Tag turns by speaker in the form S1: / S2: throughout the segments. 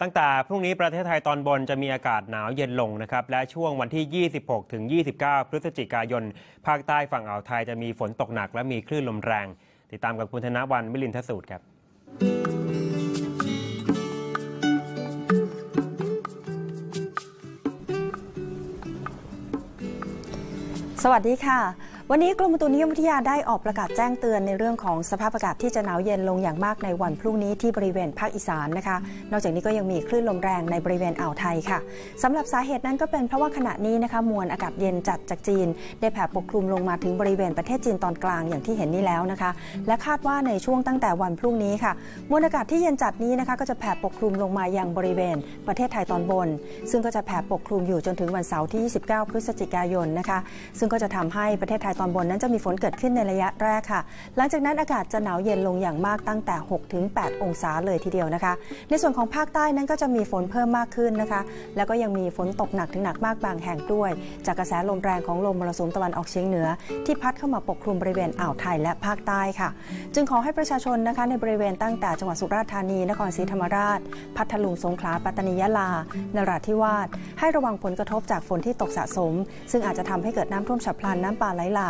S1: ตั้งแต่พรุ่งนี้ประเทศไทยตอนบนจะมีอากาศหนาวเย็นลงนะครับ และช่วงวันที่ 26 ถึง 29 พฤศจิกายน ภาคใต้ฝั่งอ่าวไทยจะมีฝนตกหนักและมีคลื่นลมแรง ติดตามกับคุณธนวันมิลินทสูตรครับ
S2: สวัสดีค่ะ วันนี้กรมอุตุนิยมวิทยาได้ออกประกาศแจ้งเตือนในเรื่องของสภาพอากาศที่จะหนาวเย็นลงอย่างมากในวันพรุ่งนี้ที่บริเวณภาคอีสานนะคะ นอกจากนี้ก็ยังมีคลื่นลมแรงในบริเวณอ่าวไทยค่ะสำหรับสาเหตุนั้นก็เป็นเพราะว่าขณะนี้นะคะมวลอากาศเย็นจัดจากจีน ได้แผ่ปกคลุมลงมาถึงบริเวณประเทศจีนตอนกลางอย่างที่เห็นนี่แล้วนะคะ และคาดว่าในช่วงตั้งแต่วันพรุ่งนี้ค่ะ มวลอากาศที่เย็นจัดนี้นะคะก็จะแผ่ปกคลุมลงมายังบริเวณประเทศไทยตอนบน ซึ่งก็จะแผ่ปกคลุมอยู่จนถึงวันเสาร์ที่ 29 พฤศจิกายนนะคะ ซึ่งก็จะทำให้ประเทศไทยตอนบนนั้นจะมีฝนเกิดขึ้นในระยะแรกค่ะ หลังจากนั้นอากาศจะหนาวเย็นลงอย่างมากตั้งแต่ 6-8 องศาเลยทีเดียวนะคะ ในส่วนของภาคใต้นั้นก็จะมีฝนเพิ่มมากขึ้นนะคะ แล้วก็ยังมีฝนตกหนักถึงหนักมากบางแห่งด้วย จากกระแสลมแรงของลมมรสุมตะวันออกเฉียงเหนือ ที่พัดเข้ามาปกคลุมบริเวณอ่าวไทยและภาคใต้ค่ะ จึงขอให้ประชาชนนะคะในบริเวณตั้งแต่จังหวัดสุราษฎร์ธานี นครศรีธรรมราช พัทลุง สงขลา ปัตตานี ยะลา นราธิวาส ให้ระวังผลกระทบจากฝนที่ตกสะสม ซึ่งอาจจะทำให้เกิดน้ำท่วมฉับพลัน น้ำป่าไหลหลาก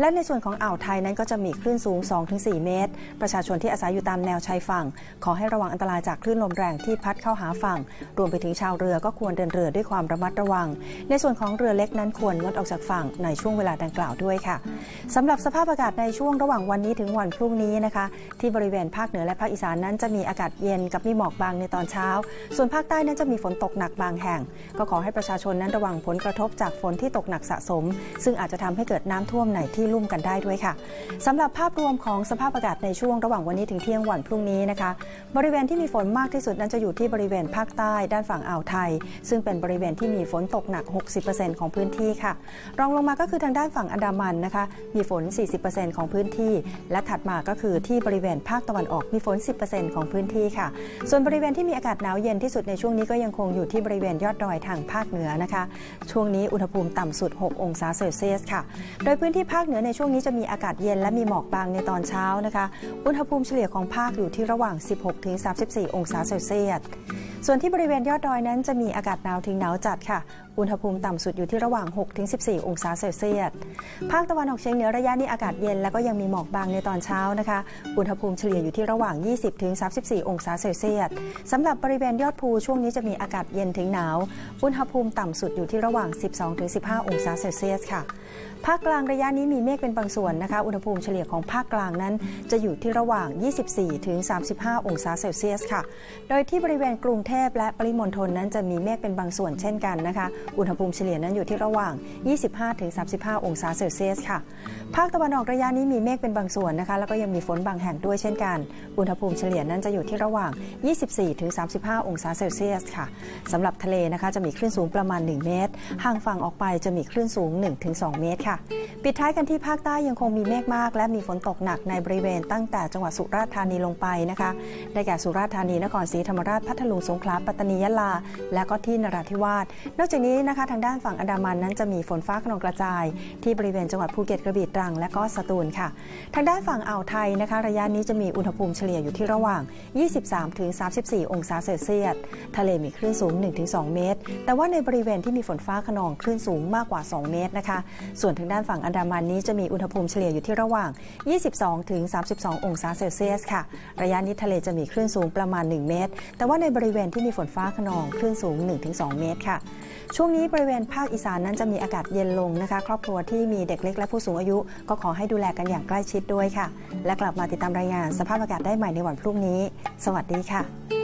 S2: และในส่วนของอ่าวไทยนั้นก็จะมีคลื่นสูง 2-4 เมตร ประชาชนที่อาศัยอยู่ตามแนวชายฝั่ง ขอให้ระวังอันตรายจากคลื่นลมแรงที่พัดเข้าหาฝั่ง รวมไปถึงชาวเรือก็ควรเดินเรือด้วยความระมัดระวัง ในส่วนของเรือเล็กนั้นควรงดออกจากฝั่งในช่วงเวลาดังกล่าวด้วยค่ะสำหรับสภาพอากาศในช่วงระหว่างวันนี้ถึงวันพรุ่งนี้นะคะ ที่บริเวณภาคเหนือและภาคอีสานนั้นจะมีอากาศเย็นกับมีหมอกบางในตอนเช้า ส่วนภาคใต้นั้นจะมีฝนตกหนักบางแห่ง ก็ขอให้ประชาชนนั้นระวังผลกระทบจากฝนที่ตกหนักสะสม ซึ่งอาจจะทำให้เกิดน้ำท่วมในที่ลุ่มกันได้ด้วยค่ะสำหรับภาพรวมของสภาพอากาศในช่วงระหว่างวันนี้ถึงเที่ยงวันพรุ่งนี้นะคะ บริเวณที่มีฝนมากที่สุดนั้นจะอยู่ที่บริเวณภาคใต้ด้านฝั่งอ่าวไทย ซึ่งเป็นบริเวณที่มีฝนตกหนัก 60%ของพื้นที่ค่ะ รองลงมาก็คือทางด้านฝั่งอันดามันนะคะ มีฝน 40%ของพื้นที่ และถัดมาก็คือที่บริเวณภาคตะวันออกมีฝน 10%ของพื้นที่ค่ะ ส่วนบริเวณที่มีอากาศหนาวเย็นที่สุดในช่วงนี้ก็ยังคงอยู่ที่บริเวณยอดดอยทางภาคเหนือนะคะ ช่วงนี้อุณหภูมิต่ำสุด 6 องศาเซลเซียสค่ะ โดยพื้นที่ภาคเหนือในช่วงนี้จะมีอากาศเย็นและมีหมอกบางในตอนเช้านะคะ อุณหภูมิเฉลี่ยของภาคอยู่ที่ระหว่าง 16-34 องศาเซลเซียส ส่วนที่บริเวณยอดดอยนั้นจะมีอากาศหนาวถึงหนาวจัดค่ะ อุณหภูมิต่ำสุดอยู่ที่ระหว่าง 6-14 องศาเซลเซียส ภาคตะวันออกเฉียงเหนือระยะนี้อากาศเย็นและก็ยังมีหมอกบางในตอนเช้านะคะ อุณหภูมิเฉลี่ยอยู่ที่ระหว่าง 20-34 องศาเซลเซียสสำหรับบริเวณยอดภูช่วงนี้จะมีอากาศเย็นถึงหนาว อุณหภูมิต่ำสุดอยู่ที่ระหว่าง 12-15 องศาเซลเซียสค่ะ ภาคกลางระยะนี้มีเมฆเป็นบางส่วนนะคะ อุณหภูมิเฉลี่ยของภาคกลางนั้น จะอยู่ที่ระหว่าง 24ถึง35 องศาเซลเซียสค่ะ โดยที่บริเวณกรุงเทพและปริมณฑลนั้นจะมีเมฆเป็นบางส่วนเช่นกันนะคะอุณหภูมิเฉลี่ยนั้นอยู่ที่ระหว่าง 25ถึง35 องศาเซลเซียสค่ะ ภาคตะวันออกระยะนี้มีเมฆเป็นบางส่วนนะคะ แล้วก็ยังมีฝนบางแห่งด้วยเช่นกัน อุณหภูมิเฉลี่ยนั้นจะอยู่ที่ระหว่าง 24ถึง35 องศาเซลเซียสค่ะสำหรับทะเลนะคะจะมีคลื่นสูงประมาณ 1 เมตร ห่างฝั่งออกไปจะมีคลื่นสูง 1-2 เมตรค่ะ ปิดท้ายกันที่ภาคใต้ยังคงมีเมฆมาก และมีฝนตกหนักในบริเวณตั้งแต่จังหวัดสุราษฎร์ธานีลงไปนะคะได้แก่สุราษฎร์ธานีนครศรีธรรมราชพัทลุงสงขลาปัตตานียะลา และก็ที่นราธิวาสนอกจากนี้นะคะทางด้านฝั่งอันดามันนั้นจะมีฝนฟ้าขนองกระจาย ที่บริเวณจังหวัดภูเก็ตกระบี่ตรัง และก็สตูลค่ะ ทางด้านฝั่งอ่าวไทยนะคะ ระยะนี้จะมีอุณหภูมิเฉลี่ยอยู่ที่ระหว่าง 23-34 องศาเซลเซียสทะเลมีคลื่นสูง 1-2 เมตร แต่ว่าในบริเวณที่มีฝนฟ้าขนองคลื่นสูงมากกว่า 2 เมตรนะคะ ส่วนทางด้านฝั่งอันดามันนี้จะมีอุณหภูมิเฉลี่ยอยู่ที่ระหว่าง 22-32 องศาเซลเซียสค่ะ ระยะนี้ทะเลจะมีคลื่นสูงประมาณ 1 เมตร แต่ว่าในบริเวณที่มีฝนฟ้าขนองคลื่นสูง 1-2 เมตรค่ะช่วงนี้บริเวณภาคอีสานนั้นจะมีอากาศเย็นลงนะคะ ครอบครัวที่มีเด็กเล็กและผู้สูงอายุ ก็ขอให้ดูแลกันอย่างใกล้ชิดด้วยค่ะ และกลับมาติดตามรายงานสภาพอากาศได้ใหม่ในวันพรุ่งนี้ สวัสดีค่ะ